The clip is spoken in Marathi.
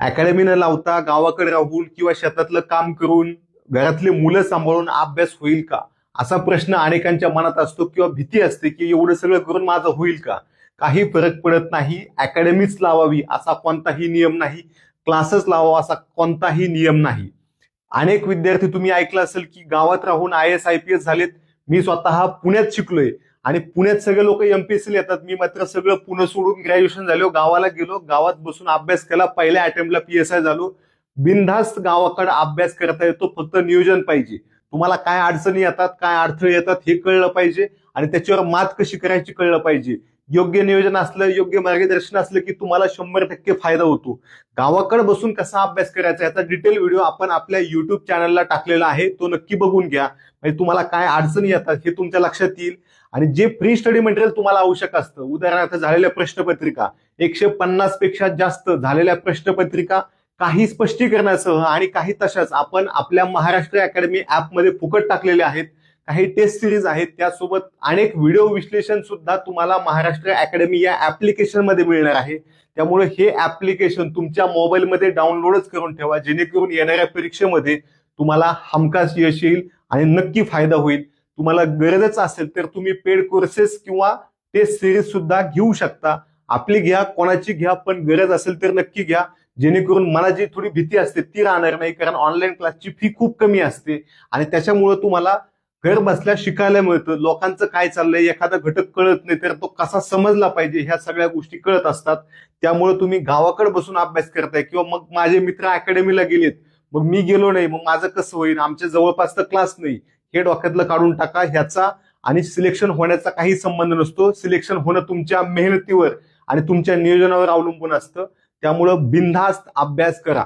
अकॅडमी न लावता गावाकडे राहून किंवा शेतातलं काम करून घरातले मुलं सांभाळून अभ्यास होईल का? असा प्रश्न अनेकांच्या मनात असतो किंवा भीती असते की एवढं सगळं करून माझं होईल का? काही फरक पडत नाही. अकॅडमीच लावावी असा कोणताही नियम नाही. क्लासेस लावावा असा कोणताही नियम नाही. अनेक विद्यार्थी तुम्ही ऐकलं असेल की गावात राहून I S I P S झालेत. मी स्वतः पुण्यात शिकलोय. आणि पुण्यात सगळे लोक एमपीएससी येतात. मी मात्र सगळं पुणे सोडून ग्रॅज्युएशन झालो. गावाला गेलो. गावात बसून अभ्यास केला. पहिल्या अटेम्प्टला पीएसआय झालो. बिनधास्त गावाकडे अभ्यास करता येतो. फक्त नियोजन पाहिजे. तुम्हाला काय अडचणी येतात काय अडथळे येतात हे कळलं पाहिजे आणि त्याच्यावर मात कशी करायची कळलं पाहिजे. योग्य नियोजन असलं योग्य मार्गदर्शन असलं की तुम्हाला शंभर टक्के फायदा होतो. गावाकडे बसून कसा अभ्यास करायचा याचा डिटेल व्हिडिओ आपण आपल्या युट्यूब चॅनलला टाकलेला आहे तो नक्की बघून घ्या. म्हणजे तुम्हाला काय अडचणी येतात हे तुमच्या लक्षात येईल. आणि जे प्री स्टडी मटेरियल तुम्हाला आवश्यक असतं उदाहरणार्थ झालेल्या प्रश्नपत्रिका एकशे पन्नासपेक्षा जास्त झालेल्या प्रश्नपत्रिका काही स्पष्टीकरणासह आणि काही तशाच आपण आपल्या महाराष्ट्र अकॅडमी ऍपमध्ये फुकट टाकलेले आहेत. काही टेस्ट सिरीज आहेत. त्यासोबत अनेक व्हिडिओ विश्लेषण सुद्धा तुम्हाला महाराष्ट्र अकॅडमी या ॲप्लिकेशनमध्ये मिळणार आहे. त्यामुळे हे ऍप्लिकेशन तुमच्या मोबाईलमध्ये डाउनलोडच करून ठेवा. जेणेकरून येणाऱ्या परीक्षेमध्ये तुम्हाला हमखास यश येईल आणि नक्की फायदा होईल. तुम्हाला गरजच असेल तर तुम्ही पेड कोर्सेस किंवा टेस्ट सिरीज सुद्धा घेऊ शकता. आपली घ्या कोणाची घ्या पण गरज असेल तर नक्की घ्या. जेणेकरून मला जी थोडी भीती असते ती राहणार नाही. कारण ऑनलाईन क्लासची फी खूप कमी असते. आणि त्याच्यामुळं तुम्हाला घर बसल्या शिकायला मिळतं. लोकांचं काय चाललंय एखादा घटक कळत नाही तर तो कसा समजला पाहिजे ह्या सगळ्या गोष्टी कळत असतात. त्यामुळे तुम्ही गावाकडे बसून अभ्यास करताय किंवा मग माझे मित्र अकॅडमीला गेलेत. मग मी गेलो नाही मग माझं कसं होईल? आमच्या जवळपास तर क्लास नाही. हे डोक्यातलं काढून टाका. ह्याचा आणि सिलेक्शन होण्याचा काही संबंध नसतो. सिलेक्शन होणं तुमच्या मेहनतीवर आणि तुमच्या नियोजनावर अवलंबून असतं. त्यामुळं बिनधास्त अभ्यास करा.